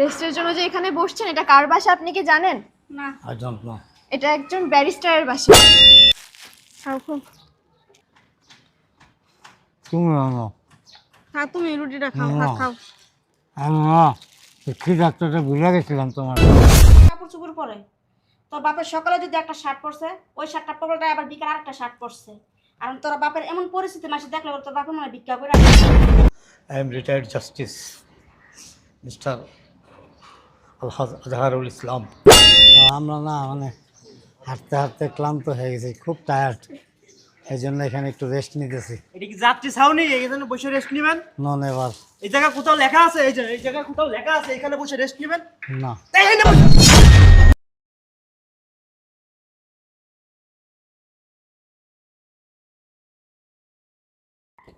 রেস্টের জন্য যে এখানে বসছেন এটা কার বাসা আপনি কি জানেন? না। আই ডোন্ট নো এটা একজন ব্যারিস্টারের বাসা। খাও খাও তুমি আনো। তুমি রুটিটা খাও ভাত খাও। আমি না কি ডাক্তারটা ভুলে গেছিলাম তোমার। কাপড় চুপড় পরে। তোর বাপের সকালে যদি একটা শার্ট পরছে ওই শার্টটা পরলে আবার বিকাল আরেকটা শার্ট পরছে। আর তোর বাপের এমন পরিস্থিতি মাসে দেখলে তোর বাপের মনে ভিক্ষা করে I am retired justice mister Alhaj Azharul Islam. আমরা না মানে হাঁটতে হাঁটতে ক্লান্ত হয়ে গেছি খুব টায়ার্ড এই জন্য এখানে একটু রেস্ট নিতেছি। এটা কি যাত্রী ছাউনি এখানে বসে রেস্ট নেবেন? নন এবার এই জায়গা কোথাও লেখা আছে এই যে এই জায়গা কোথাও লেখা আছে এখানে বসে রেস্ট নেবেন? না। এখানে বসে।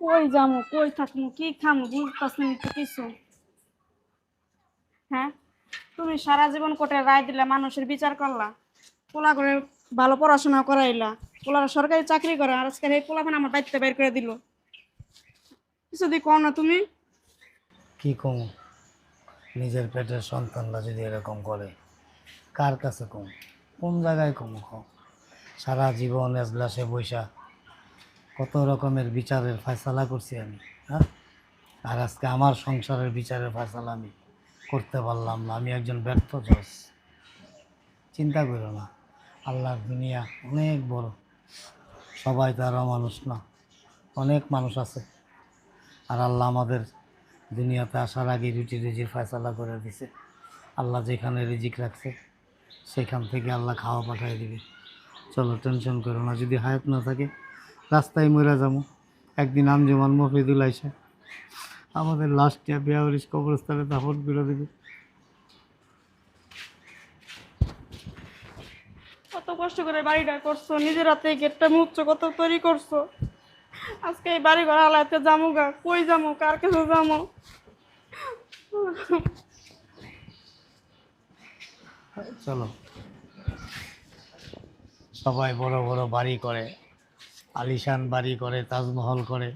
কই যামু কই থাকমু কি খামু বুঝতেছি না কিছু। হ্যাঁ? তুমি সারা জীবন কোটে রায় দিলা, মানুষের বিচার করলা পোলা করে ভালো পড়াশোনা করাইলা, পোলার সরকারি চাকরি করে, আর আজকে এই পোলাপান আমার বাড়িতে বের করে দিল। কিছু দি কও না তুমি? কি কম? নিজের পেটের সন্তানরা যদি এরকম করে, কার কাছে কম? কোন জায়গায় কম কম সারা জীবন এজলাসে বৈশা কত রকমের বিচারের ফয়সালা করছি আমি হ্যাঁ? আর আজকে আমার সংসারের বিচারের ফয়সালা আমি করতে পারলাম না। আমি একজন ব্যর্থ জজ চিন্তা করো না। আল্লাহর দুনিয়া অনেক বড়। সবাই তো আর মানুষ না। অনেক মানুষ আছে। আর আল্লাহ আমাদের দুনিয়াতে আসার আগে রুটি রুজির ফয়সালা করে দিছে। আল্লাহ যেখানে রিজিক রাখছে, সেখান থেকে আল্লাহ খাওয়া পাঠিয়ে দিবে। চলো, টেনশন করো না। যদি হায়াত না থাকে, রাস্তায় মরে যাব। একদিন আমজমান মফিদুল আইসা। আমাদের লাস্টে বেয়ারিস কবরস্থানে দাফন করে দেবে। কত কষ্ট করে বাড়িটা করছ নিজের হাতে গেটটা মুছছো কত তৈরি করছ। আজকে এই বাড়ি ঘর হালাইতে যামু গা কই যামু কার কাছে যামু? চলো। সবাই বড় বড় বাড়ি করে আলিশান বাড়ি করে তাজমহল করে।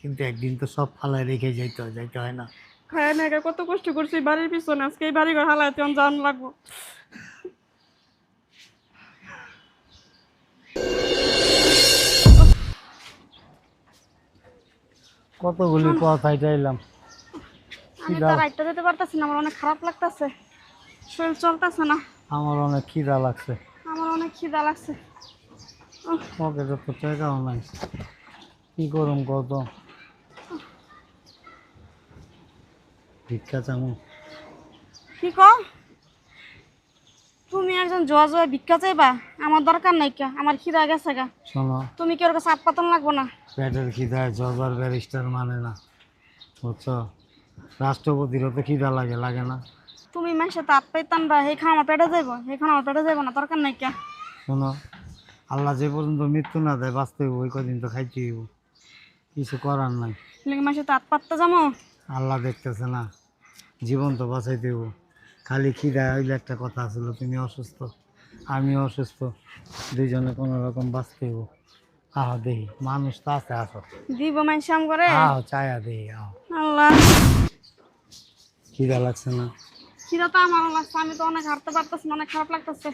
কিন্তু একদিন তো সব ফালায় রেখে যাইতে হয় যাইতে হয় না। খায় না একা কত কষ্ট করছি বাড়ির পিছনে। আজকে এই বাড়ি ঘর হালাইতে আমার জান লাগবো। কতগুলি পথ হাইটাইলাম আমি একটা যেতে পারতেছি না আমার অনেক খারাপ লাগতেছে। শরীর চলতেছে না। আমার অনেক খিদা লাগছে। আমার অনেক খিদা লাগছে। ওকে তো তো টাকাও নাই কি করুম কত ভিক্ষা চামু। কি কও? তুমি একজন জোয়া জোয়া ভিক্ষা চাইবা? আমার দরকার নাই কে আমার খিদা গেছে গা। শোনো। তুমি কি ওর কাছে হাত পাতন লাগবো না? পেটের খিদায় জবার ব্যারিস্টার মানে না বুঝছ? রাষ্ট্রপতিরও তো খিদা লাগে লাগে না। তুমি মানুষের তো হাত পাইতাম বা এইখানে আমার পেটে যাইবো? এইখানে আমার পেটে যাইবো না দরকার নাই কে। শোনো আল্লাহ যে পর্যন্ত মৃত্যু না দেয় বাঁচতে হইব ওই কদিন তো খাইতে হইব। কিছু করার নাই। মানুষের তো হাত পাততে যাব আল্লাহ দেখতেছে না। জীবন তো বাঁচাইতে হইব খালি খিদা হইলে একটা কথা ছিল তুমি অসুস্থ আমি অসুস্থ দুইজনে কোনো রকম বাঁচতে হইব। আহ দেখি মানুষ তো আছে আসো। দিব আম করে? আহ চায়া দেখি আহ। আল্লাহ। খিদা লাগছে না? খিদা তো আমারও লাগছে আমি তো অনেক হাঁটতে পারতেছি অনেক খারাপ লাগতেছে।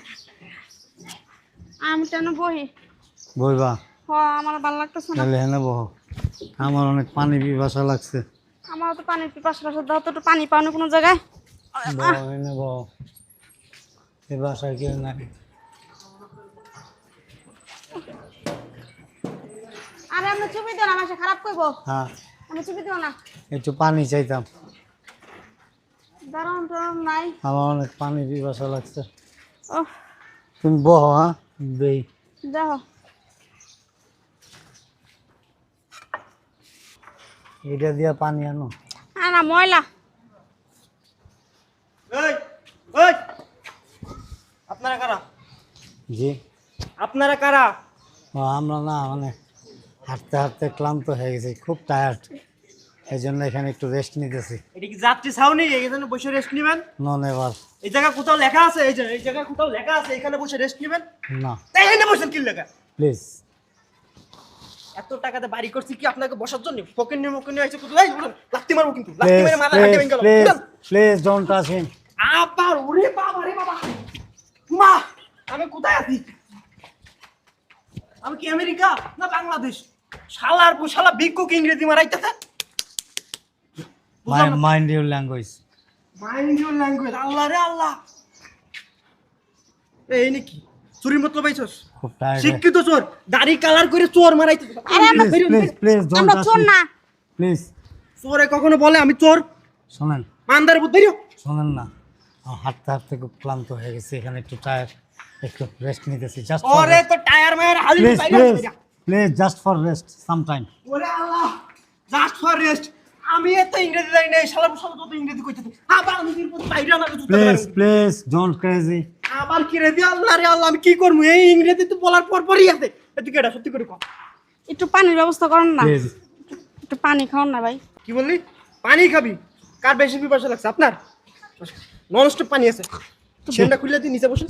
আমি কেন বহি। বইবা? হ আমার ভালো লাগতেছে না। তাহলে হেনে বহ। আমার অনেক পানি পিপাসা লাগছে। আমার তো পানির পিপাসা পাশে দাও তো একটু পানি পাওনি কোনো জায়গায়। বহ এ বাসায় কেউ নাই। আরে আমি চুপি দিও না খারাপ করব হ্যাঁ। আমি চুপি দিও না। একটু পানি চাইতাম। দাঁড়ান তো নাই। আমার অনেক পানি পিপাসা লাগছে। ও তুমি বহ হ্যাঁ? দেই। দেখো এটা দিয়া পানি আনো। হ্যাঁ না ময়লা। এই এই। আপনারা কারা? জি। আপনারা কারা? ও, আমরা না মানে হাঁটতে হাঁটতে ক্লান্ত হয়ে গেছি খুব টায়ার্ড এই জন্য এখানে একটু রেস্ট নিতেছি। এটা কি যাত্রী ছাউনি? এখানে বসে রেস্ট নেবেন? নন এবার এই জায়গা কোথাও লেখা আছে এই যে এই জায়গা কোথাও লেখা আছে এখানে বসে রেস্ট নেবেন? না। এখানে বসেন কি লেখা? প্লিজ এত টাকাতে বাড়ি করছি কি আপনাকে বসার জন্য? ফকির নিয়ে মকির নিয়ে আইছে কোথায়? লাত্তি মারবো কিন্তু লাত্তি মেরে মাথা হাঁটে ভেঙে গেল। প্লিজ ডোন্ট টাচ হিম আবার ওরে বাবা রে বাবা। মা আমি কোথায় আছি? আমি কি আমেরিকা না বাংলাদেশ? শালার পর শালা ভিক্ষুক ইংরেজি মারাইতেছে। Mind your language mind your language আল্লাহ রে আল্লাহ। এই নাকি? চুরির মতলব পাইছস? শিক্ষিত চোর দাড়ি কালার করে চোর মারাইতে প্লিজ প্লিজ প্লিজ আমরা চোর না। প্লিজ চোরে কখনো বলে আমি চোর? শোনেন। মানদার বুদ্ধি শোনেন না। আমার হাঁটতে হাঁটতে খুব ক্লান্ত হয়ে গেছে এখানে একটু টায়ার একটু রেস্ট নিতেছি জাস্ট ওরে তো টায়ার মায়ের হালি please please please just for rest some time ওরে আল্লাহ জাস্ট ফর রেস্ট আমি এত ইংরেজি জানি না শালা শালা যত ইংরেজি কইতে আবার আমি বাইরে না জুতা প্লিজ প্লিজ ডোন্ট ক্রেজি আবার কি রে? দিয়ে আল্লাহ রে আল্লাহ আমি কি করব? এই ইংরেজি তো বলার পর পরই আছে এদিকে এটা সত্যি করে কর একটু পানির ব্যবস্থা করেন না। একটু পানি খাওয়ান না ভাই। কি বললি? পানি খাবি? কার বেশি পিপাসা লাগছে? আপনার? নন স্টপ পানি আছে। সেটা খুলে দিয়ে নিচে বসে।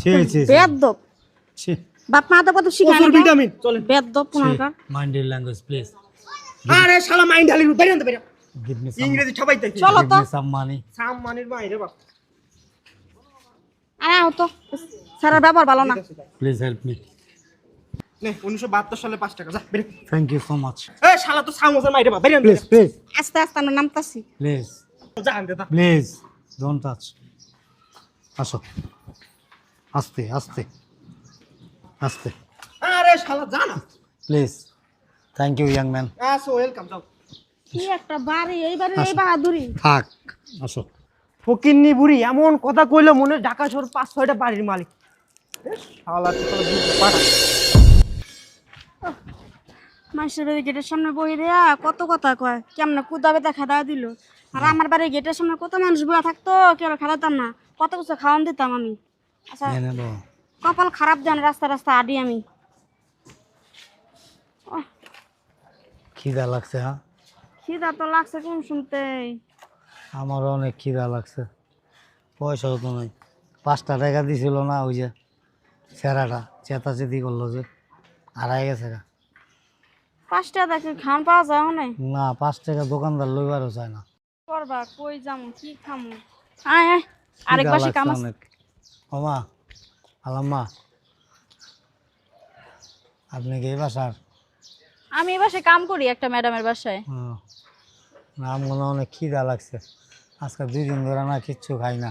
ছি বাপ মা তো কত শিখায় প্রচুর ভিটামিন চলেন। বেদ্যপ পুনর্কার মাইন্ড ইউর ল্যাঙ্গুয়েজ প্লিজ আরে শালা মাইন্ড হালি। বাইরে গিভ ইংরেজি সবাই তাই চলো তো। সাম মানি সাম মানির বাইরে বাপ। আরে আও তো স্যারের ব্যাপার ভালো না। প্লিজ হেল্প মি নে সালে পাঁচ টাকা যা বেরে থ্যাংক ইউ সো মাচ এ শালা তো সামোসা মাইরে বাপ বেরে প্লিজ প্লিজ আস্তে আস্তে আমরা নামতাছি। প্লিজ যা আনতে তা প্লিজ ডোন্ট টাচ আসো। আস্তে আস্তে। আস্তে। আরে শালা যা না। Please thank you young man আসো ওয়েলকাম যাও। কি একটা বাড়ি এই বাড়ি এই বাহাদুরি। থাক আসো। ফকিন্নি বুড়ি এমন কথা কইলো মনে ঢাকা শহর পাঁচ ছয়টা বাড়ির মালিক। মানুষের বাড়ি গেটের সামনে বই দেয়া কত কথা কয় কেমন কুদাবে তা খেদা দিল। আর আমার বাড়ি গেটের সামনে কত মানুষ বয়া থাকতো কেউ খেলাতাম না কত কিছু খাওয়ান দিতাম আমি। আচ্ছা কপাল খারাপ রাস্তা রাস্তা আডি আমি। খিদা লাগছে হ্যাঁ? খিদা তো লাগছে কোন শুনতে আমারও অনেক খিদা লাগছে। পয়সাও তো নাই। পাঁচটা টাকা দিছিল না ওই যে সেরাটা চেতাচেতি করল যে আড়াই গেছে গা। পাঁচটা দেখে খান পাওয়া যায় অনেক না পাঁচ টাকা দোকানদার লইবারও চায় না। করবা কই যামু কি খামু? আয় আয় আরেক পাশে কাম আছে ওমা আলাম্মা আপনি কি এই বাসার? আমি এই বাসায় কাম করি একটা ম্যাডামের বাসায়। ও, না আমার অনেক খিদা লাগছে। আজকে দুই দিন ধরে না কিচ্ছু খাই না।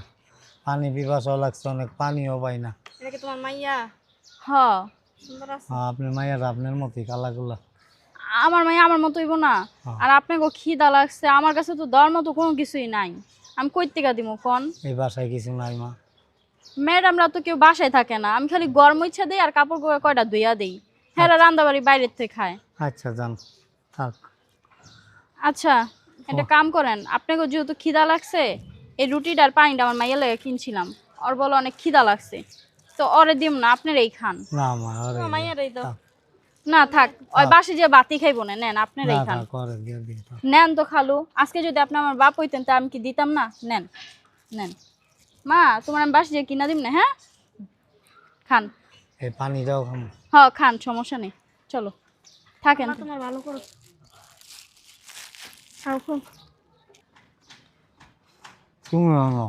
পানি পিপাসাও লাগছে অনেক পানিও পাই না। এটা কি তোমার মাইয়া? হ। সুন্দর আছে। হ্যাঁ, আপনি মায়ের আপনার মতোই কালাগুলা আমার মাইয়া আমার মতো হইব না। হ্যাঁ। আর আপনাকে খিদা লাগছে আমার কাছে তো দেওয়ার মতো কোনো কিছুই নাই। আমি কই থেকে দিব কোন এই বাসায় কিছু নাই মা। ম্যাডামরা তো কেউ বাসায় থাকে না। আমি খালি গরম ইচ্ছা দিই আর কাপড় গোয়া কয়টা ধুইয়া দিই। হ্যাঁ রান্না বাড়ি বাইরের থেকে খায়। আচ্ছা যান। থাক। আচ্ছা। একটা কাম করেন আপনাকে যেহেতু খিদা লাগছে এই রুটিটার পানিটা আমার মাইয়া লেগে কিনছিলাম। ওর বলে অনেক খিদা লাগছে। তো ওরে দিম না আপনারাই খান। না মা আরে তো। থাক। না থাক ওই বাসে যে বাতি খাইবো না নেন না আপনারাই খান। নেন তো খালু। আজকে যদি আপনি আমার বাপ হইতেন তা আমি কি দিতাম না? নেন নেন। মা তোমার আমি বাসে যে কিনা দিম না হ্যাঁ? খান। এই পানিটাও খাম। হ খান সমস্যা নেই। চলো। থাকেন তোমার ভালো করো। খাও তুমি আনো।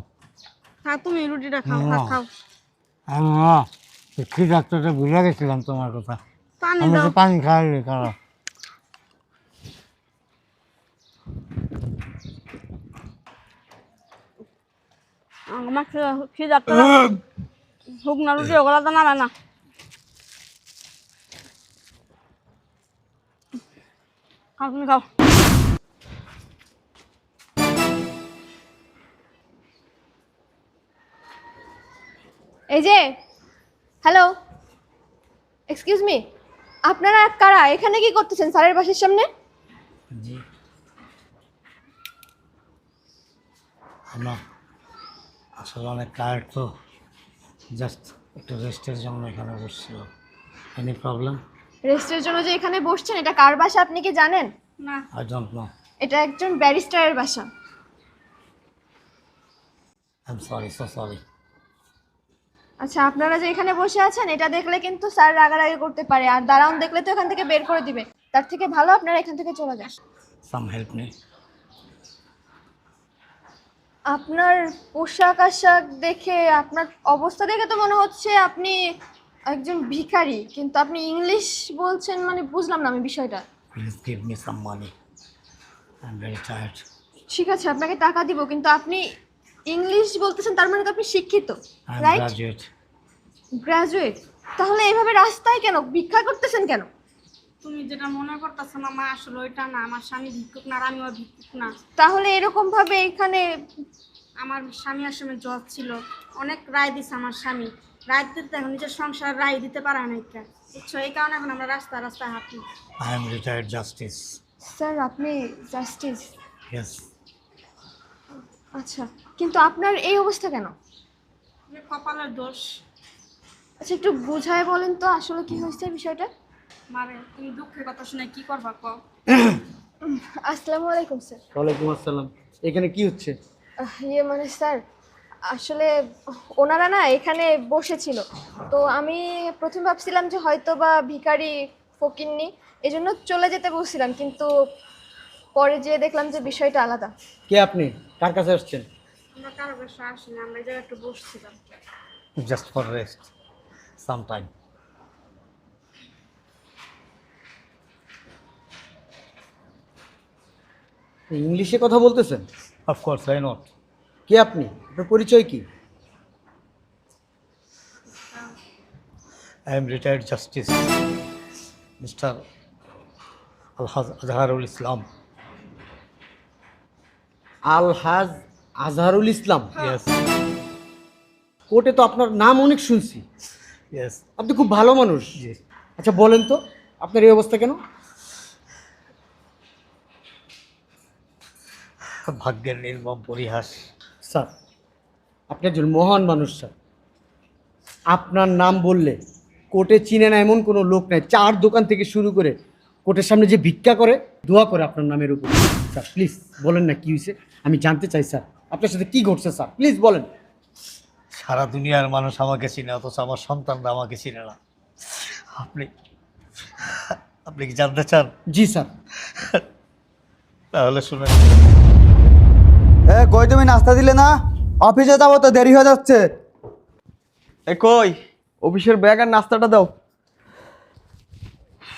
খাও তুমি রুটিটা খাও না। খাও, খাও আমি না খিদাটা ভুলে গেছিলাম তোমার কথা। পানি আমি দাও। তো পানি খাইলে কারও আমার খিদা তো হুক না রুটি ওগুলা তো নামে না। খাও তুমি খাও। এই যে হ্যালো এক্সকিউজ মি আপনারা কারা? এখানে কি করতেছেন স্যারের বাসের সামনে? জি। আমরা আসলে অনেক টায়ার্ড তো। জাস্ট একটু রেস্টের জন্য এখানে বসছিলাম। এনি প্রবলেম রেস্টের জন্য যে এখানে বসছেন এটা কার বাসা আপনি কি জানেন? না। আই ডোন্ট নো এটা একজন ব্যারিস্টারের বাসা। I am sorry so sorry আচ্ছা আপনারা যে এখানে বসে আছেন এটা দেখলে কিন্তু স্যার রাগারাগি করতে পারে। আর দাঁড়ান দেখলে তো এখান থেকে বের করে দিবে। তার থেকে ভালো আপনারা এখান থেকে চলে যান। সাম হেল্প মি আপনার পোশাক আশাক দেখে আপনার অবস্থা দেখে তো মনে হচ্ছে আপনি একজন ভিখারি। কিন্তু আপনি ইংলিশ বলছেন মানে বুঝলাম না আমি বিষয়টা। Please give me some money I am very tired ঠিক আছে আপনাকে টাকা দিব কিন্তু আপনি ইংলিশ বলতেছেন তার মানে তো আপনি শিক্ষিত রাইট গ্রাজুয়েট গ্রাজুয়েট তাহলে এভাবে রাস্তায় কেন? ভিক্ষা করতেছেন কেন? তুমি যেটা মনে করতেছো না মা আসলে ওইটা না। আমার স্বামী ভিক্ষুক না আর আমিও ভিক্ষুক না। তাহলে এরকম ভাবে এখানে আমার স্বামী আসলে জজ ছিল। অনেক রায় দিছে আমার স্বামী। রায় দিতে এখন নিজের সংসার রায় দিতে পারে না একটা বুঝছ? এই কারণে এখন আমরা রাস্তা রাস্তায় হাঁটি। I am retired justice sir আপনি জাস্টিস ইয়েস আচ্ছা। কিন্তু আপনার এই অবস্থা কেন? কপালের দোষ। আচ্ছা একটু বুঝায় বলেন তো আসলে কি হয়েছে বিষয়টা। মারে তুমি দুঃখের কথা শুনে কি করবা কও? আসসালামু আলাইকুম স্যার। ওয়ালাইকুম আসসালাম। এখানে কি হচ্ছে? ইয়ে মানে স্যার আসলে ওনারা না এখানে বসেছিল। তো আমি প্রথম ভাবছিলাম যে হয়তো বা ভিখারি ফকিননি এই জন্য চলে যেতে বলছিলাম কিন্তু পরে যেয়ে দেখলাম যে বিষয়টা আলাদা। কে আপনি? কার কাছে আসছেন? আমরা কারও একটু বসছিলাম। Just for rest some time ইংলিশে কথা বলতেছেন? অফকোর্স আই নট কে আপনি? আপনার পরিচয় কি? I am retired justice, Mr. Alhaz Azharul Islam. Alhaj Azharul Islam. Yes, কোর্টে তো আপনার নাম অনেক শুনছি। Yes. আপনি খুব ভালো মানুষ। আচ্ছা বলেন তো আপনার এই অবস্থা কেন? ভাগ্যের নির্মম পরিহাস। স্যার আপনি একজন মহান মানুষ স্যার। আপনার নাম বললে কোর্টে চিনে না এমন কোনো লোক নাই। চার দোকান থেকে শুরু করে কোর্টের সামনে যে ভিক্ষা করে দোয়া করে আপনার নামের উপর। স্যার প্লিজ বলেন না কি হয়েছে আমি জানতে চাই স্যার। আপনার সাথে কি ঘটছে স্যার? প্লিজ বলেন। সারা দুনিয়ার মানুষ আমাকে চিনে অথচ আমার সন্তানরা আমাকে চিনে না। আপনি আপনি কি জানতে চান? জি স্যার। তাহলে শুনে এ কই তুমি? নাস্তা দিলে না? অফিসে যাব তো দেরি হয়ে যাচ্ছে। এ কই? অফিসের ব্যাগ আর নাস্তাটা দাও।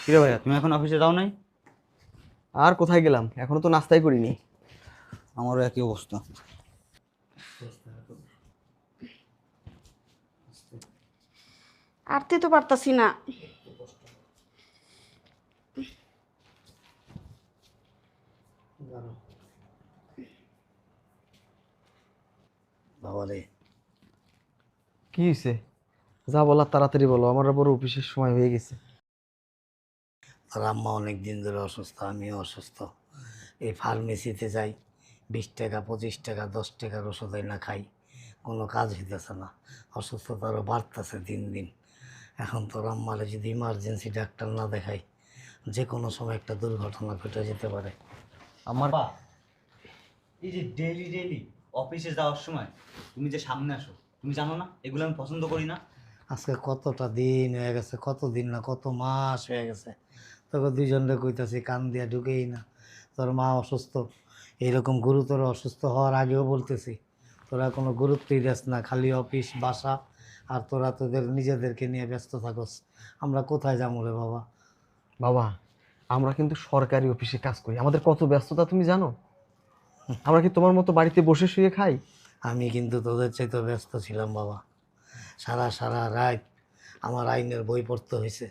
কিরে ভাইয়া তুমি এখন অফিসে যাও নাই? আর কোথায় গেলাম? এখনও তো নাস্তাই করিনি। আমারও একই অবস্থা। আরতে তো পারতাছি না। বাবা রে। কি হয়েছে যা বলার তাড়াতাড়ি বলো আমার আবার অফিসের সময় হয়ে গেছে। আর আম্মা অনেক দিন ধরে অসুস্থ আমিও অসুস্থ। এই ফার্মেসিতে যাই বিশ টাকা পঁচিশ টাকা দশ টাকার ওষুধ না খাই কোনো কাজ হইতেছে না। অসুস্থতা আরও বাড়তেছে দিন দিন। এখন তো আম্মারে যদি ইমার্জেন্সি ডাক্তার না দেখাই যে কোনো সময় একটা দুর্ঘটনা ঘটে যেতে পারে। আমার বা এই যে ডেইলি ডেইলি অফিসে যাওয়ার সময় তুমি যে সামনে আসো তুমি জানো না? এগুলো আমি পছন্দ করি না। আজকে কতটা দিন হয়ে গেছে কত দিন না কত মাস হয়ে গেছে। তোকে দুইজনরে কইতাছি কান দিয়া ঢুকেই না। তোর মা অসুস্থ এইরকম গুরুতর অসুস্থ হওয়ার আগেও বলতেছি তোরা কোনো গুরুত্বই দেস না খালি অফিস বাসা আর তোরা তোদের নিজেদেরকে নিয়ে ব্যস্ত থাকস। আমরা কোথায় যাব রে বাবা? বাবা আমরা কিন্তু সরকারি অফিসে কাজ করি। আমাদের কত ব্যস্ততা তুমি জানো? আমরা কি তোমার মতো বাড়িতে বসে শুয়ে খাই? আমি কিন্তু তোদের চাইতে ব্যস্ত ছিলাম বাবা। সারা সারা রাত আমার আইনের বই পড়তে হয়েছে।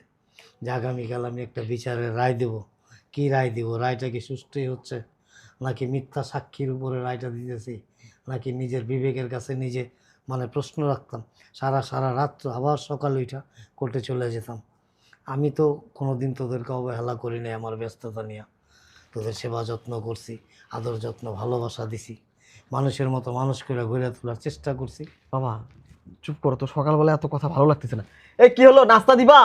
যে আগামীকাল আমি একটা বিচারের রায় দেব। কি রায় দিব? রায়টা কি সুষ্ঠুই হচ্ছে? নাকি মিথ্যা সাক্ষীর উপরে রায়টা দিতেছি? নাকি নিজের বিবেকের কাছে নিজে মানে প্রশ্ন রাখতাম সারা সারা রাত্র আবার সকাল ওইটা কোর্টে চলে যেতাম। আমি তো কোনো দিন তোদেরকে অবহেলা করি নাই আমার ব্যস্ততা নিয়ে। তোদের সেবা যত্ন করছি আদর যত্ন ভালোবাসা দিছি। মানুষের মতো মানুষ করে ঘুরে তোলার চেষ্টা করছি। বাবা চুপ করো তো সকালবেলা এত কথা ভালো লাগতেছে না। এই কি হলো? নাস্তা দিবা?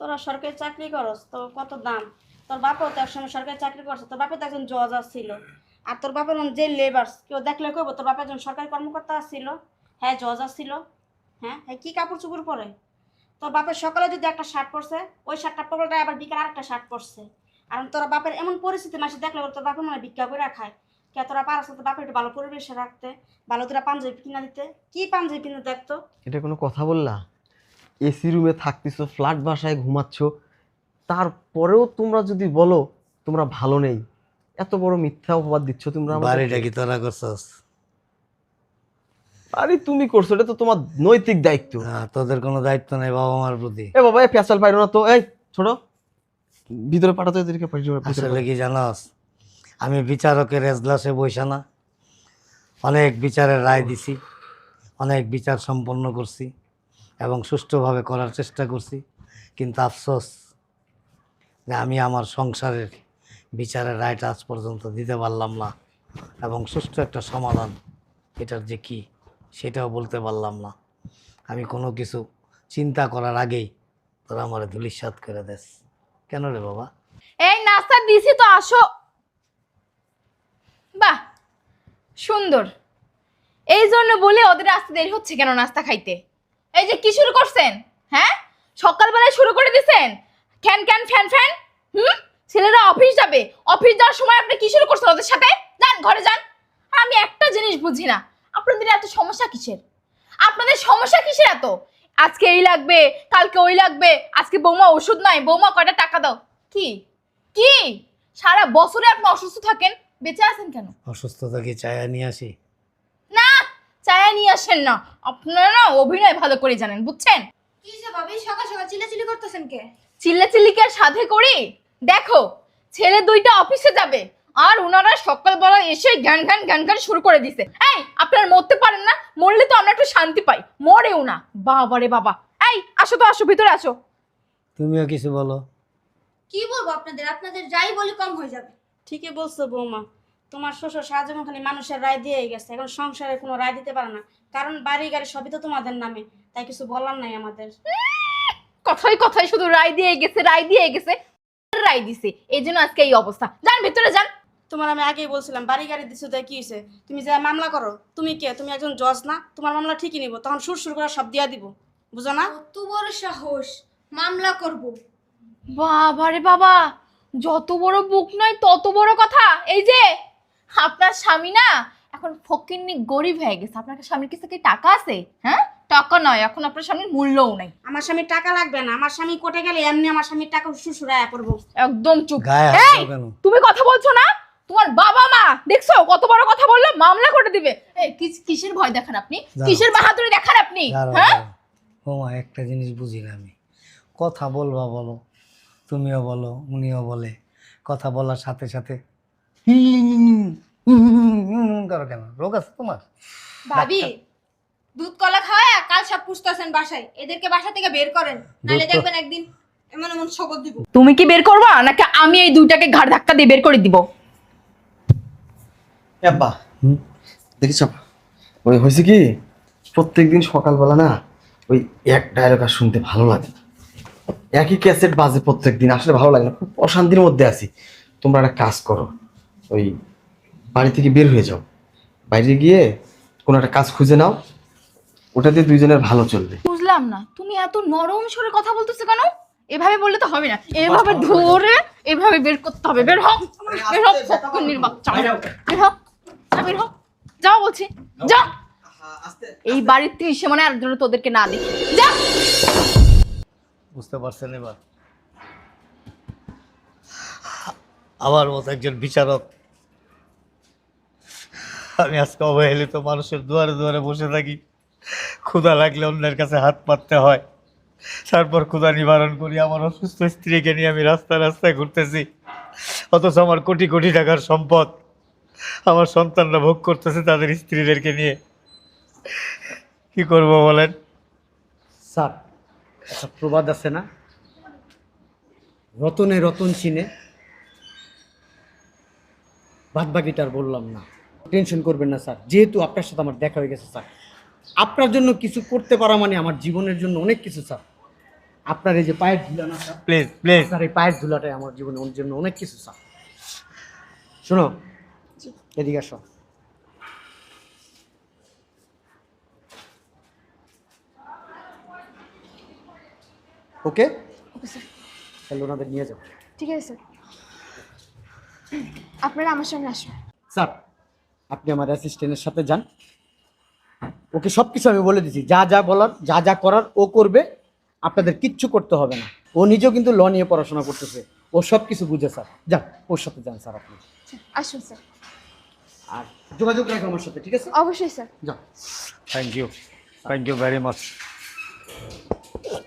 তোরা সরকারি চাকরি করস তো কত দাম? তোর বাপও তো একসময় সরকারি চাকরি করছে তোর বাপে তো একজন জজ আসছিল আর তোর বাপের যে লেবার কেউ দেখলে কইব তোর বাপের একজন সরকারি কর্মকর্তা আসছিল হ্যাঁ জজ আসছিল। হ্যাঁ? হ্যাঁ কি কাপড় চুপড় পরে? তোর বাপের সকালে যদি একটা শার্ট পরছে ওই শার্টটা পরটা আবার বিকাল আরেকটা শার্ট পরছে। আর তোর বাপের এমন পরিস্থিতি মাসে দেখলে তোর বাপের মনে ভিক্ষা করে খায়। কে তোরা পারাস তো বাপের একটু ভালো পরিবেশে রাখতে ভালো তোরা পাঞ্জাবি কিনা দিতে। কি পাঞ্জাবি কিনে দেখতো এটা কোনো কথা বললা? এসি রুমে থাকতেছো ফ্ল্যাট বাসায় ঘুমাচ্ছ। তারপরেও তোমরা যদি বলো তোমরা ভালো নেই। এত বড় মিথ্যা অপবাদ দিচ্ছ তোমরা বাড়িটা কি তোরা করছস? আরে তুমি করছ এটা তো তোমার নৈতিক দায়িত্ব। হ্যাঁ, তোদের কোনো দায়িত্ব নেই বাবা মার প্রতি। এ বাবা এ পেঁচাল পাইরো না তো এই ছোট। ভিতরে পাঠাতো এদেরকে পাঠিয়ে আসলে কি জানাস আমি বিচারকের এজলাসে বইসা না। অনেক বিচারের রায় দিছি অনেক বিচার সম্পন্ন করছি এবং সুষ্ঠুভাবে করার চেষ্টা করছি। কিন্তু আফসোস যে আমি আমার সংসারের বিচারের রায়টা আজ পর্যন্ত দিতে পারলাম না এবং সুষ্ঠু একটা সমাধান এটার যে কি। সেটাও বলতে পারলাম না। আমি কোনো কিছু চিন্তা করার আগেই তোরা আমার ধুলিস্বাদ করে দেস। কেন রে বাবা? এই নাস্তা দিছি তো, আসো। বাহ, সুন্দর। এই জন্য বলে ওদের আসতে দেরি হচ্ছে কেন নাস্তা খাইতে? এই যে কি শুরু করছেন? হ্যাঁ? সকালবেলায় শুরু করে দিছেন? Can can fan fan? হুম? ছেলেরা অফিস যাবে। অফিস যাওয়ার সময় আপনি কি শুরু করছেন ওদের সাথে? যান, ঘরে যান। আমি একটা জিনিস বুঝি না। আপনাদের এত সমস্যা কিসের? আপনাদের সমস্যা কিসের এত? আজকে এই লাগবে কালকে ওই লাগবে আজকে বৌমা ওষুধ নাই বৌমা কয়টা টাকা দাও? কি? কি? সারা বছরে আপনি অসুস্থ থাকেন বেঁচে আছেন কেন? অসুস্থতা কি চায়া নিয়ে আসি? না চায়া নিয়ে আসেন না। আপনারা না অভিনয় ভালো করে জানেন বুঝছেন? কি যে ভাবি সকাল সকাল চিল্লাচিল্লি করতেছেন কে? চিল্লা চিল্লিকে আর সাথে করি? দেখো ছেলে দুইটা অফিসে যাবে আর ওনারা সকালবেলা এসে জ্ঞান জ্ঞান জ্ঞান জ্ঞান শুরু করে দিছে। এই আপনারা মরতে পারেন না মরলে তো আমরা একটু শান্তি পাই। মরেও না। বাবা রে বাবা। এই আসো তো আসো ভিতরে আসো। তুমিও কিছু বলো। কি বলব আপনাদের? আপনাদের যাই বলি কম হয়ে যাবে। ঠিকই বলছো বৌমা। তোমার শ্বশুর সাহায্য খালি মানুষের রায় দিয়ে গেছে। এখন সংসারে কোনো রায় দিতে পারে না। কারণ বাড়ি গাড়ি সবই তো তোমাদের নামে। তাই কিছু বলার নাই আমাদের। কথাই কথাই শুধু রায় দিয়ে গেছে রায় দিয়ে গেছে। রায় দিছে। এই জন্য আজকে এই অবস্থা। যান ভিতরে যান। তোমার আমি আগেই বলছিলাম বাড়ি গাড়ি দিছো তাই কি হয়েছে তুমি যে মামলা করো তুমি কে? তুমি একজন জজ না? তোমার মামলা ঠিকই নিব তখন সুর সুর করে সব দিয়া দিব বুঝো না? কত বড় সাহস মামলা করব। বাবা রে বাবা যত বড় বুক নয় তত বড় কথা। এই যে আপনার স্বামী না এখন ফকিন্নি গরিব হয়ে গেছে। আপনার স্বামীর কাছে কি টাকা আছে? হ্যাঁ? টাকা নয় এখন আপনার স্বামীর মূল্যও নাই। আমার স্বামীর টাকা লাগবে না আমার স্বামী কোটে গেলে এমনি আমার স্বামীর টাকা আয়া করব একদম চুপ। এই তুমি কথা বলছো না? তোমার বাবা মা দেখছ? কত বড় কথা বলল? মামলা করে দিবে। এই কিস- কিসের ভয় দেখান আপনি। কিসের বাহাদুরি দেখান আপনি? হ্যাঁ? একটা জিনিস বুঝি না আমি। কথা বলবা বলো তুমিও বলো উনিও বলে। কথা বলার সাথে সাথে করো কেন? রোগ আছে তোমার? ভাবি দুধ কলা খাওয়া কাল সব পুষতেছেন বাসায়। এদেরকে বাসা থেকে বের করেন নাহলে দেখবেন একদিন এমন এমন শপথ দিব। তুমি কি বের করবা? নাকি আমি এই দুইটাকে ঘাড় ধাক্কা দিয়ে বের করে দিব? আব্বা। হুম? দেখিস ওই হয়েছে কি প্রত্যেকদিন সকালবেলা না ওই এক ডায়লগ আর শুনতে ভালো লাগে একই ক্যাসেট বাজে প্রত্যেকদিন আসলে ভালো লাগে না খুব অশান্তির মধ্যে আছি। তোমরা একটা কাজ করো ওই বাড়ি থেকে বের হয়ে যাও। বাইরে গিয়ে কোনো একটা কাজ খুঁজে নাও ওটা দিয়ে দুইজনের ভালো চলবে। বুঝলাম না তুমি এত নরম সরে কথা বলতেছো কেন? এভাবে বললে তো হবে না এভাবে ধরে এভাবে বের করতে হবে বের হও বের হও ফক্কনির বাচ্চা বের হও। যা বের যাও বলছি। যা এই বাড়ির ত্রিশে মানে আর জন্য তোদেরকে না দেখি। যা বুঝতে পারছেন এবার? আমার মতো একজন বিচারক। আমি আজকে অবহেলিত মানুষের দুয়ারে দুয়ারে বসে থাকি। ক্ষুধা লাগলে অন্যের কাছে হাত পাততে হয়। তারপর ক্ষুধা নিবারণ করি আমার অসুস্থ স্ত্রীকে নিয়ে আমি রাস্তায় রাস্তায় ঘুরতেছি। অথচ আমার কোটি কোটি টাকার সম্পদ। আমার সন্তানরা ভোগ করতেছে তাদের স্ত্রীদেরকে নিয়ে। কি করব বলেন? স্যার একটা প্রবাদ আছে না? রতনে রতন চিনে। বাদ আর বললাম না। টেনশন করবেন না স্যার। যেহেতু আপনার সাথে আমার দেখা হয়ে গেছে স্যার। আপনার জন্য কিছু করতে পারা মানে আমার জীবনের জন্য অনেক কিছু স্যার। আপনার এই যে পায়ের ধুলা না স্যার? প্লিজ প্লিজ আপনার এই পায়ের ধুলাটাই আমার জীবনের জন্য অনেক কিছু স্যার। শোনো এদিকে আসো। ওকে? তাহলে ওনাদের নিয়ে যাব ঠিক আছে স্যার। আপনারা আমার সঙ্গে আসুন স্যার আপনি আমার অ্যাসিস্ট্যান্টের সাথে যান। ওকে সব কিছু আমি বলে দিচ্ছি যা যা বলার যা যা করার ও করবে। আপনাদের কিচ্ছু করতে হবে না। ও নিজেও কিন্তু ল নিয়ে পড়াশোনা করতেছে। ও সব কিছু বুঝে স্যার। যান ওর সাথে যান স্যার আপনি। আসুন স্যার। আর যোগাযোগ রাখো আমার সাথে ঠিক আছে? অবশ্যই স্যার। যাও। Thank you thank you very much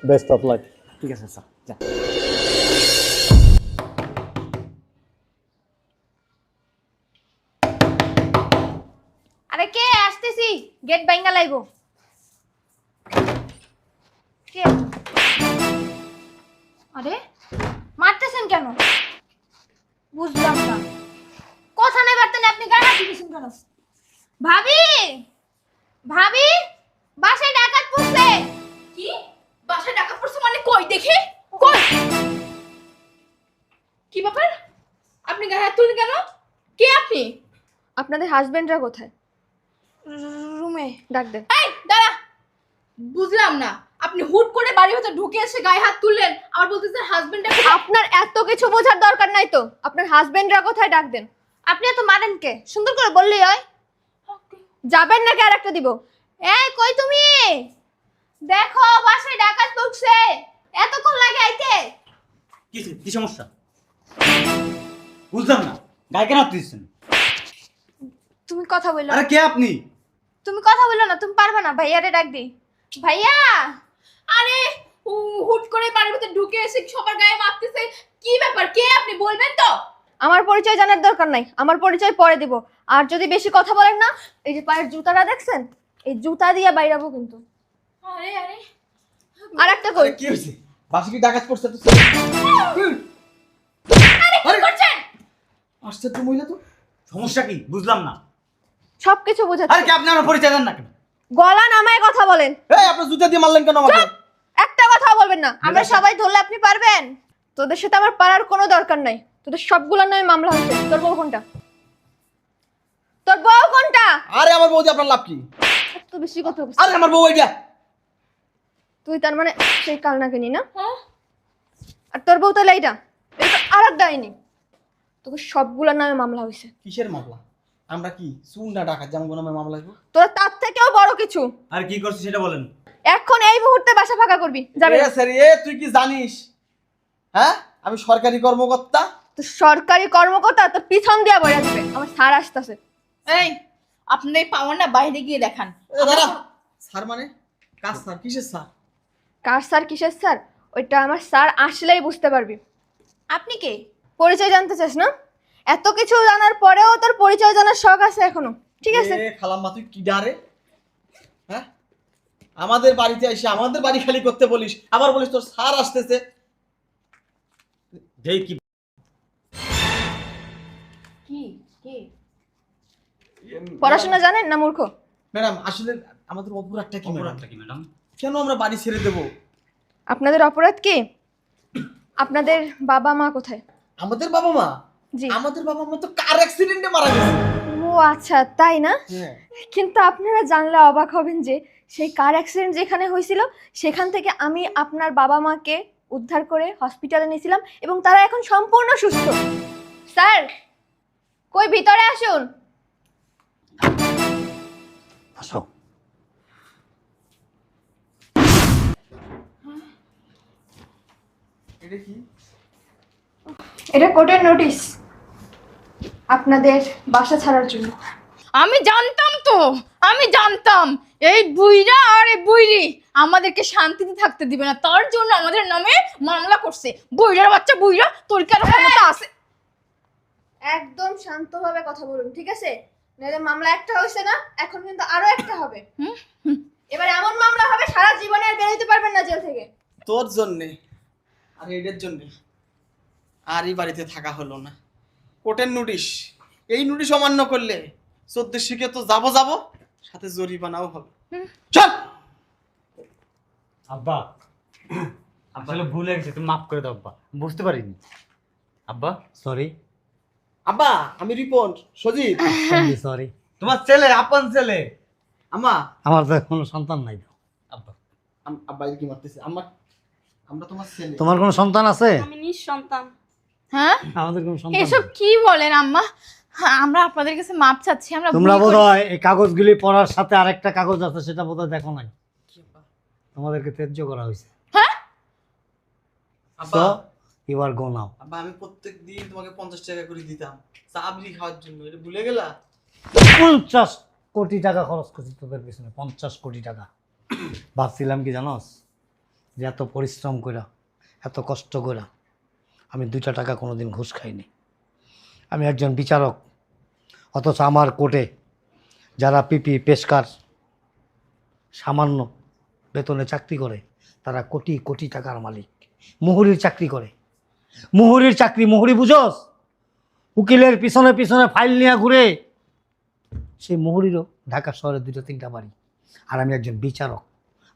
best of luck ঠিক আছে স্যার। যান আরে কে? আসতেছি। গেট বাইঙ্গা লাইব কে? আরে মারতেছেন কেন? হাত ভাবি! ভাবি! বাসায় ডাকাত পড়ছে। কি? বাসায় টাকা পড়ছে মানে কই? দেখে। কই? কি ব্যাপার? আপনি গায়ে হাত তুলেন কেন? কে আপনি? আপনাদের হাজবেন্ডরা কোথায়? রুমে। ডাক দেন। এই দাঁড়া। বুঝলাম না। আপনি হুট করে বাড়ির ভেতর ঢুকে এসে গায়ে হাত তুললেন। আবার বলতেছেন হাজবেন্ডটা আপনার এত কিছু বোঝার দরকার নাই তো। আপনার হাজবেন্ডরা কোথায়? ডাক দেন। আপনি এত মারেন কে? সুন্দর করে বললেই হয়। যাবেন নাকি আর একটা দিব? এই কই তুমি? দেখো বাসায় ডাকাত পড়ছে এতক্ষণ লাগে আইতে। কি কি সমস্যা? বুঝলাম না। গায়ে কেন হাত দিচ্ছেন? তুমি কথা বলল আরে কে আপনি? তুমি কথা বলল না তুমি পারবে না। ভাইয়ারে ডাক দি। ভাইয়া! আরে হুট করে বাড়ির ভেতর ঢুকে এসে সবার গায়ে মারতেছে কি ব্যাপার? কে আপনি? বলবেন তো। আমার পরিচয় জানার দরকার নাই আমার পরিচয় পরে দিব। আর যদি বেশি কথা বলেন না এই যে পায়ের জুতাটা দেখছেন? এই জুতা দিয়ে বাইরাবো কিন্তু। আরে আরে। আর একটা কই? কি হয়েছে? বাসে কি ডাকাত পড়ছে তো কি করছেন আসছে তো মহিলা তো? সমস্যা কি? বুঝলাম না। সবকিছু আরে বোঝাচ্ছি কি আপনি আমার পরিচয় দেন না কেন? গলা নামায় কথা বলেন। এই আপনার জুতা দিয়ে মারলেন কেন আমাকে? একটা কথা বলবেন না। আমরা সবাই ধরলে আপনি পারবেন। তোদের সাথে আমার পারার কোনো দরকার নাই। তোদের সবগুলোর নামে মামলা হচ্ছে তোর বউ কোনটা? তোর বউ কোনটা? আরে আমার বৌদি আপনার লাভ কি? এত বেশি কথা বলছিস। আরে আমার বউ এইটা তুই তার মানে সেই কালনাকে নি না? হ্যাঁ। আর তোর বউ তাহলে এইটা? এটা আর এক ডাইনি। তোকে সবগুলোর নামে মামলা হয়েছে। কিসের মামলা? আমরা কি চুন না ডাকাত? যেমন কোনো মামলা হইব। তোরা তার থেকেও বড় কিছু। আর কি করছিস সেটা বলেন। এখন এই মুহূর্তে বাসা ফাঁকা করবি। যাবে এ স্যার এ তুই কি জানিস? হ্যাঁ? আমি সরকারি কর্মকর্তা। তো সরকারি কর্মকর্তা তো পিছন দিয়ে বইয়া দিবে আমার স্যার আসতেছে। এই আপনি পাওয়ার না বাইরে গিয়ে দেখান। স্যার মানে? কাজ স্যার? কিসের স্যার? কার স্যার কিসের স্যার? ওইটা আমার স্যার আসলেই বুঝতে পারবি। আপনি কে? পরিচয় জানতে চাস না? এত কিছু জানার পরেও তোর পরিচয় জানার শখ আছে এখনও। ঠিক আছে? এ খালাম্মা তুই কি ডারে? হ্যাঁ? আমাদের বাড়িতে এসে আমাদের বাড়ি খালি করতে বলিস। আবার বলিস তোর স্যার আসতেছে। কি কি পড়াশোনা জানেন না মূর্খ? ম্যাডাম আসলে আমাদের অপরাধটা কি ম্যাডাম? অপরাধটা কি ম্যাডাম? কেন আমরা বাড়ি ছেড়ে দেব? আপনাদের অপরাধ কি? আপনাদের বাবা মা কোথায়? আমাদের বাবা মা জি। আমাদের বাবা মা তো কার অ্যাক্সিডেন্টে মারা গেছে? ও আচ্ছা তাই না? হ্যাঁ। কিন্তু আপনারা জানলে অবাক হবেন যে সেই কার অ্যাক্সিডেন্ট যেখানে হয়েছিল সেখান থেকে আমি আপনার বাবা মাকে উদ্ধার করে হসপিটালে নিয়েছিলাম এবং তারা এখন সম্পূর্ণ সুস্থ। স্যার কই ভিতরে আসুন? আসো। এটা কি? এটা কোর্টের নোটিশ আপনাদের বাসা ছাড়ার জন্য। আমি জানতাম তো আমি জানতাম। এই বুইরা আর এই বুইরি আমাদেরকে শান্তিতে থাকতে দিবে না তার জন্য আমাদের নামে মামলা করছে। বুইরার বাচ্চা বুইরা তোর কি আর ক্ষমতা আছে? একদম শান্তভাবে কথা বলুন ঠিক আছে? নাহলে মামলা একটা হয়েছে না এখন কিন্তু আরও একটা হবে। এবার এমন মামলা হবে সারা জীবনে আর বের হতে পারবেন না জেল থেকে। তোর জন্যে আর এদের জন্যে আর এই বাড়িতে থাকা হলো না। কোর্টের নোটিশ এই নোটিশ অমান্য করলে চোদ্দ শিখে তো যাব যাব সাথে জরিমানাও হবে। চল! আব্বা আব্বা আসলে ভুল হয়ে গেছে তুমি মাফ করে দাও আব্বা। বুঝতে পারিনি। আব্বা সরি আব্বা আমি রিপন সজিত সরি তোমার ছেলে আপন ছেলে। আম্মা। আমার তো কোনো সন্তান নাই আব্বা আব্বা কি মারতেছে। আম্মা আমরা তোমার ছেলে। তোমার কোনো সন্তান আছে? আমি নিঃসন্তান। হ্যাঁ? আমাদের কোনো সন্তান এসব কি বলেন আম্মা? হ্যাঁ, আমরা আপনাদের কাছে মাপ চাচ্ছি আমরা তোমরা ভুল বোধ করেছি। হয় এই কাগজগুলি পড়ার সাথে আরেকটা কাগজ আছে সেটা বোধহয় দেখো নাই। তোমাদেরকে ত্যায্য করা হয়েছে। হ্যাঁ? সো ইউ আর গো নাও আব্বা আমি প্রত্যেক দিন তোমাকে পঞ্চাশ টাকা করে দিতাম। চাবলি খাওয়ার জন্য এটা ভুলে গেলা? পঞ্চাশ কোটি টাকা খরচ করছি তোদের পিছনে পঞ্চাশ কোটি টাকা। ভাবছিলাম কি জানোস? যে এত পরিশ্রম কইরা এত কষ্ট কইরা আমি দুইটা টাকা কোনোদিন ঘুষ খাইনি। আমি একজন বিচারক অথচ আমার কোর্টে যারা পিপি পেশকার সামান্য বেতনে চাকরি করে তারা কোটি কোটি টাকার মালিক। মুহুরির চাকরি করে। মুহুরির চাকরি, মুহুরি বুঝোস? উকিলের পিছনে পিছনে ফাইল নিয়ে ঘুরে। সেই মুহুরিরও ঢাকা শহরে দুটো তিনটা বাড়ি। আর আমি একজন বিচারক।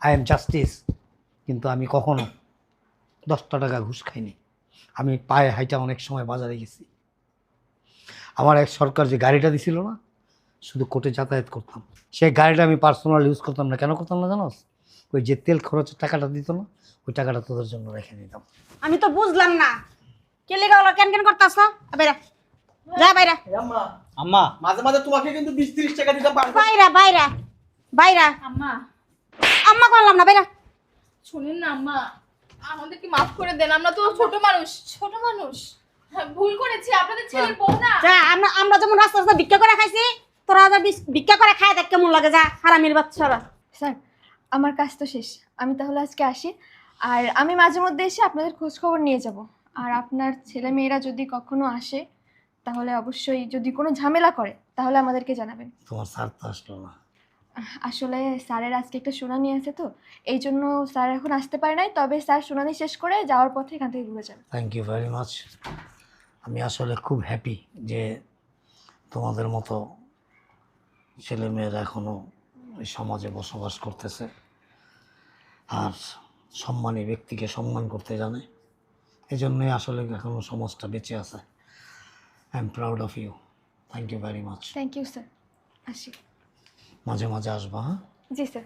আই এম জাস্টিস, কিন্তু আমি কখনো দশটা টাকা ঘুষ খাইনি। আমি পায়ে হাইটা অনেক সময় বাজারে গেছি। আমার এক সরকার যে গাড়িটা দিছিল না, শুধু কোর্টে যাতায়াত করতাম। সেই গাড়িটা আমি পার্সোনাল ইউজ করতাম না। কেন করতাম না জানোস? ওই যে তেল খরচের টাকাটা দিত না ওই টাকাটা তোদের জন্য রেখে দিতাম। আমি তো বুঝলাম না। কে লেগে ওরা কেন কেন করতাছ? বাইরা। যা বাইরা। আম্মা। আম্মা। মাঝে মাঝে তোমাকে কিন্তু বিশ তিরিশ টাকা দিতাম বাইরা বাইরা বাইরা। আম্মা। আম্মা করলাম না বাইরা। শুনুন না আম্মা। আমাদেরকে মাফ করে দেন? আমরা তো ছোট মানুষ। ছোট মানুষ। হ্যাঁ, ভুল করেছি। আপনাদের ছেলের বউ না? যা আমরা আমরা যেমন রাস্তা রাস্তা ভিক্ষা করে খাইছি তোরা যা ভিক্ষা করে খায় দেখ কেমন লাগে যা। হারামির বাচ্চারা। স্যার আমার কাজ তো শেষ। আমি তাহলে আজকে আসি। আর আমি মাঝে মধ্যে এসে আপনাদের খোঁজ খবর নিয়ে যাব। আর আপনার ছেলে মেয়েরা যদি কখনো আসে তাহলে অবশ্যই যদি কোনো ঝামেলা করে তাহলে আমাদেরকে জানাবেন। তোমার স্যার তো আসলো না। আসলে স্যারের আজকে একটা শুনানি আছে তো এই জন্য স্যার এখন আসতে পারে নাই। তবে স্যার শুনানি শেষ করে যাওয়ার পথে এখান থেকে ঘুরে যাবে থ্যাংক ইউ ভেরি মাচ আমি আসলে খুব হ্যাপি যে তোমাদের মতো ছেলেমেয়েরা এখনও এই সমাজে বসবাস করতেছে। আর সম্মানী ব্যক্তিকে সম্মান করতে জানে। এই জন্যই আসলে এখনও সমাজটা বেঁচে আছে। I am proud of you thank you very much thank you sir আসি। মাঝে মাঝে আসবা হ্যাঁ? জি স্যার